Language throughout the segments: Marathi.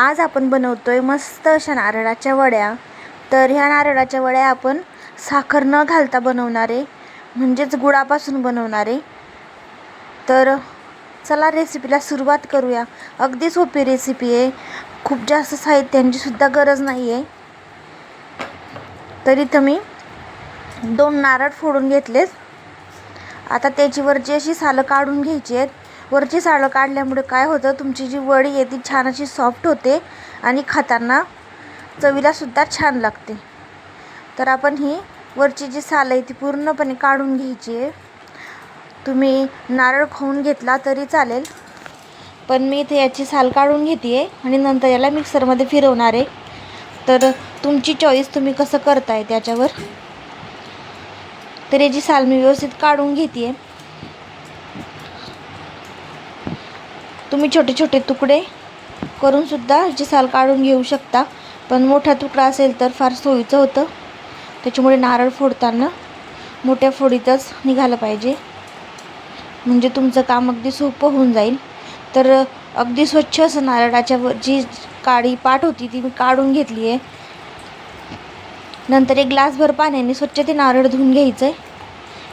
आज आपण बनवतो आहे मस्त अशा नारळाच्या वड्या. तर ह्या नारळाच्या वड्या आपण साखर न घालता बनवणारे म्हणजेच गुळापासून बनवणारे. तर चला रेसिपीला सुरुवात करूया. अगदी सोपी रेसिपी आहे. खूप जास्त साहित्यांची सुद्धा गरज नाही आहे तर इथं मी दोन नारळ फोडून घेतलेच आता त्याची वरची अशी सालं काढून घ्यायची आहेत. वरची सालं काढल्यामुळे काय होतं तुमची जी वडी आहे ती छान अशी सॉफ्ट होते आणि खाताना चवीलासुद्धा छान लागते. तर आपण ही वरची जी साल आहे ती पूर्णपणे काढून घ्यायची आहे. तुम्ही नारळ खाऊन घेतला तरी चालेल पण मी इथे याची साल काढून घेते आहे आणि नंतर याला मिक्सरमध्ये फिरवणार आहे. तर तुमची चॉईस तुम्ही कसं करताय त्याच्यावर. तर याची साल मी व्यवस्थित काढून घेते आहे तुम्ही छोटे छोटे तुकडे करूनसुद्धा याची साल काढून घेऊ शकता. पण मोठा तुकडा असेल तर फार सोयीचं होतं. त्याच्यामुळे नारळ फोडताना मोठ्या फोडीतच निघालं पाहिजे. म्हणजे तुमचं काम अगदी सोपं होऊन जाईल. तर अगदी स्वच्छ असं नारळाच्या जी काळी पाट होती ती मी काढून घेतली आहे. नंतर एक ग्लासभर पाण्याने स्वच्छ ते नारळ धुवून घ्यायचं आहे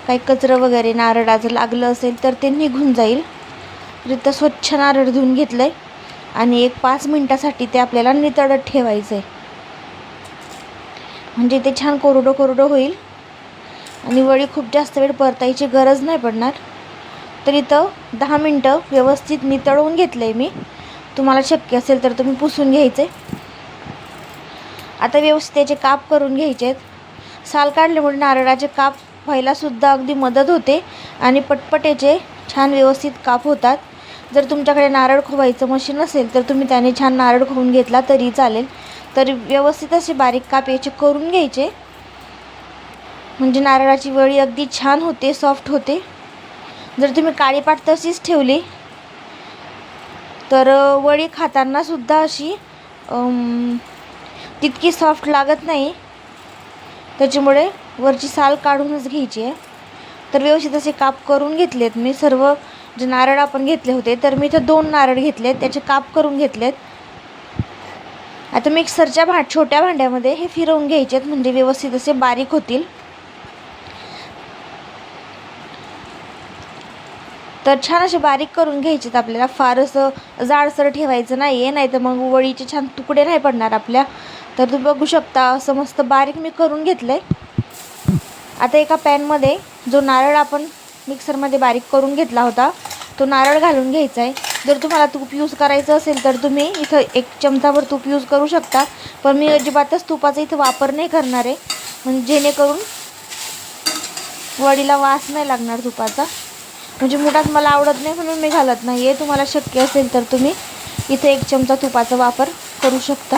काही कचरं वगैरे नारळाचं लागलं असेल तर ते निघून जाईल. रितं स्वच्छ नारळ धुवून घेतलं आहे आणि एक पाच मिनटासाठी ते आपल्याला नितळत ठेवायचं आहे म्हणजे ते छान कोरडं कोरडं होईल. आणि वळी खूप जास्त वेळ परतायची गरज नाही पडणार. तर इथं दहा मिनटं व्यवस्थित नितळवून घेतलं आहे मी. तुम्हाला शक्य असेल तर तुम्ही पुसून घ्यायचे आता व्यवस्थित त्याचे काप करून घ्यायचे आहेत साल काढल्यामुळे नारळाचे काप व्हायलासुद्धा अगदी मदत होते. आणि पटपटेचे छान व्यवस्थित काप होतात. जर तुमच्याकडे नारळ खोवायचं मशीन असेल तर तुम्ही त्याने छान नारळ खोवून घेतला तरी चालेल. तर व्यवस्थित असे बारीक काप याचे करून घ्यायचे. म्हणजे नारळाची वळी अगदी छान होते सॉफ्ट होते. जर तुम्ही काळी पाट तशीच ठेवली तर वळी खातानासुद्धा अशी तितकी सॉफ्ट लागत नाही. त्याच्यामुळे वरची साल काढूनच घ्यायची आहे. तर व्यवस्थित असे काप करून घेतलेत. मी सर्व जे नारळ आपण घेतले होते तर मी इथं दोन नारळ घेतलेत. त्याचे काप करून घेतलेत. आता मिक्सरच्या भा छोट्या भांड्यामध्ये हे फिरवून घ्यायचे आहेत म्हणजे व्यवस्थित असे बारीक होतील. तर छान असे बारीक करून घ्यायचेत आपल्याला. फार असं जाडसर ठेवायचं नाही आहे नाही तर मग वळीचे छान तुकडे नाही पडणार आपल्या. तर तुम्ही बघू शकता असं मस्त बारीक मी करून घेतलं आहे आता एका पॅनमध्ये जो नारळ आपण मिक्सरमध्ये बारीक करून घेतला होता तो नारळ घालून घ्यायचा आहे. जर तुम्हाला तूप यूज करायचं असेल तर तुम्ही इथं एक चमचाभर तूप यूज करू शकता. पण मी अजिबातच तुपाचा इथं वापर नाही करणार आहे. म्हणजे जेणेकरून वडीला वास नाही लागणार तुपाचा. म्हणजे मुठात मला आवडत नाही म्हणून मी घालत नाही आहे. तुम्हाला शक्य असेल तर तुम्ही इथे एक चमचा तुपाचा वापर करू शकता.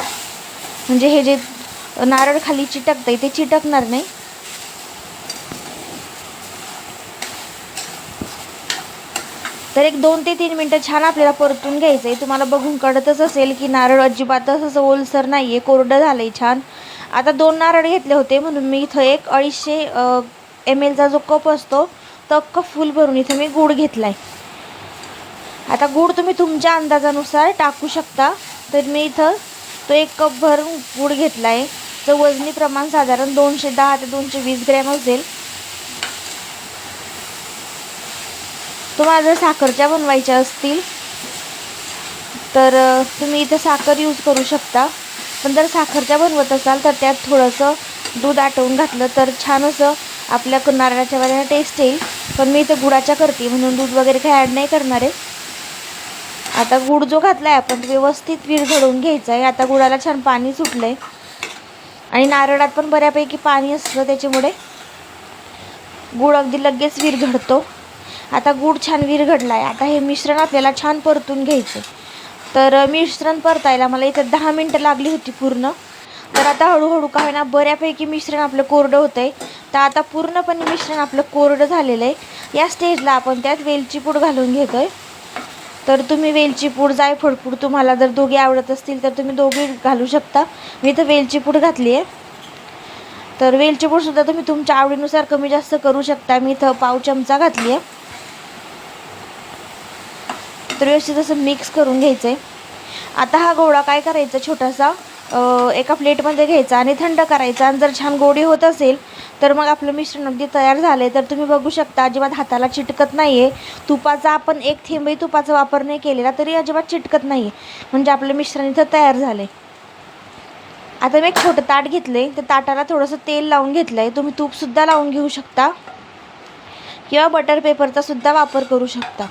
म्हणजे हे जे नारळ खाली चिटकतं आहे ते चिटकणार नाही. तर एक दोन ते तीन मिनटं छान आपल्याला परतून घ्यायचं आहे तुम्हाला बघून कळतच असेल की नारळ अजिबातच असं ओलसर नाही आहे कोरडं झालं आहे छान. आता दोन नारळ घेतले होते म्हणून मी इथं एक अडीचशे एम एलचा जो कप असतो तो कप फुल भरून इथं मी गूळ घेतला आहे आता गूळ तुम्ही तुमच्या अंदाजानुसार टाकू शकता. तर मी इथं तो एक कप भरून गूळ घेतला आहे तर वजनी प्रमाण साधारण दोनशे दहा ते दोनशे वीस ग्रॅम असेल. तुम्हाला जर साखरच्या बनवायच्या असतील. तर तुम्ही इथं साखर यूज करू शकता. पण जर साखरच्या बनवत असाल तर त्यात थोडंसं दूध आटवून घातलं तर छान असं आपल्या नारळाच्या वगैरे टेस्ट येईल. पण मी इथं गुळाच्या करते म्हणून दूध वगैरे काही ॲड नाही करणार आहे. आता गुळ जो घातला आहे आपण व्यवस्थित विरघडवून घ्यायचा आहे. आता गुळाला छान पाणी सुटलं आहे आणि नारळात पण बऱ्यापैकी पाणी असतं त्याच्यामुळे गुळ अगदी लगेच विरघळतो आता गूळ छान विरघडला आहे आता हे मिश्रण आपल्याला छान परतून घ्यायचं तर मिश्रण परतायला मला इथं दहा मिनटं लागली होती पूर्ण. तर आता हळूहळू का होईना बऱ्यापैकी मिश्रण आपलं कोरडं होतं आहे तर आता पूर्णपणे मिश्रण आपलं कोरडं झालेलं आहे या स्टेजला आपण त्यात वेलची पूड घालून घेतो आहे तर तुम्ही वेलची पूड जायफळ पूड तुम्हाला जर दोघे आवडत असतील तर तुम्ही दोघे घालू शकता. मी इथं वेलची पूड घातली आहे. तर वेलची पूडसुद्धा तुम्ही तुमच्या आवडीनुसार कमी जास्त करू शकता. मी इथं पाव चमचा घातली आहे. तर व्यवस्थित असं मिक्स करून घ्यायचं आहे आता हा गोळा काय करायचा छोटासा एका प्लेटमध्ये घ्यायचा आणि थंड करायचा. आणि जर छान गोडी होत असेल तर मग आपलं मिश्रण अगदी तयार झालं आहे तर तुम्ही बघू शकता अजिबात हाताला चिटकत नाही आहे तुपाचा आपण एक थेंबही तुपाचा वापर नाही केलेला तरी अजिबात चिटकत नाही आहे म्हणजे आपलं मिश्रण इथं तयार झालं आहे आता मी एक छोटं ताट घेतलं आहे त्या ताटाला थोडंसं तेल लावून घेतलं आहे तुम्ही तूपसुद्धा लावून घेऊ शकता. किंवा बटर पेपरचा सुद्धा वापर करू शकता.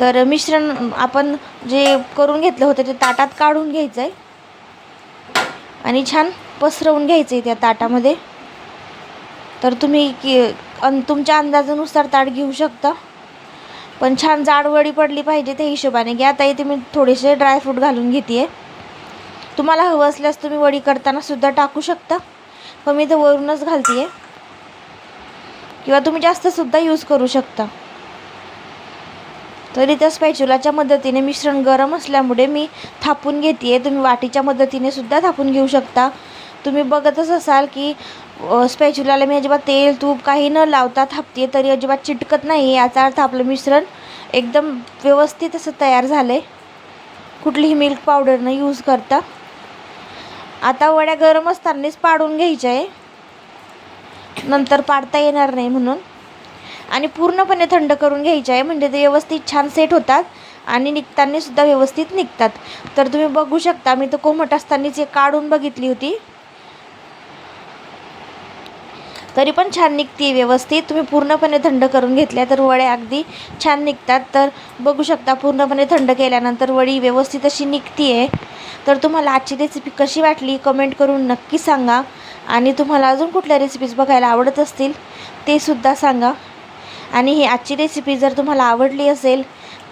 तर मिश्रण आपण जे करून घेतलं होतं ते ताटात काढून घ्यायचं आहे आणि छान पसरवून घ्यायचं आहे त्या ताटामध्ये. तर तुम्ही की अन तुमच्या अंदाजानुसार ताट घेऊ शकता. पण छान जाड वडी पडली पाहिजे त्या हिशोबाने. घ्या आता इथे मी थोडेसे ड्रायफ्रूट घालून घेते आहे तुम्हाला हवं असल्यास तुम्ही वडी करताना सुद्धा टाकू शकता. पण मी ते वरूनच घालते आहे किंवा तुम्ही जास्तसुद्धा यूज करू शकता. तरी त्या स्पॅच्युलाच्या मदतीने मिश्रण गरम असल्यामुळे मी थापून घेते आहे तुम्ही वाटीच्या मदतीने सुद्धा थापून घेऊ शकता. तुम्ही बघतच असाल की स्पॅच्युलाला मी अजिबात तेल तूप काही न लावता थापते तरी अजिबात चिटकत नाही याचा अर्थ आपलं मिश्रण एकदम व्यवस्थित असं तयार झालं आहे कुठलीही मिल्क पावडर न यूज करता. आता वड्या गरम असतानाच पाडून घ्यायच्या आहे. नंतर पाडता येणार नाही म्हणून. आणि पूर्णपणे थंड करून घ्यायचे आहे. म्हणजे ते व्यवस्थित छान सेट होतात आणि निघताना सुद्धा व्यवस्थित निघतात. तर तुम्ही बघू शकता मी तर कोमट असतानाच हे काढून बघितली होती. तरी पण छान निघते व्यवस्थित. तुम्ही पूर्णपणे थंड करून घेतल्या तर वड्या अगदी छान निघतात. तर बघू शकता पूर्णपणे थंड केल्यानंतर वडी व्यवस्थित अशी निघते आहे तर तुम्हाला आजची रेसिपी कशी वाटली कमेंट करून नक्की सांगा. आणि तुम्हाला अजून कुठल्या रेसिपीज बघायला आवडत असतील ते सुद्धा सांगा. आणि ही आजची रेसिपी जर तुम्हाला आवडली असेल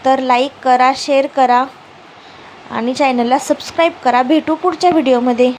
तर लाईक करा शेअर करा आणि चॅनलला सबस्क्राईब करा. भेटू पुढच्या व्हिडिओमध्ये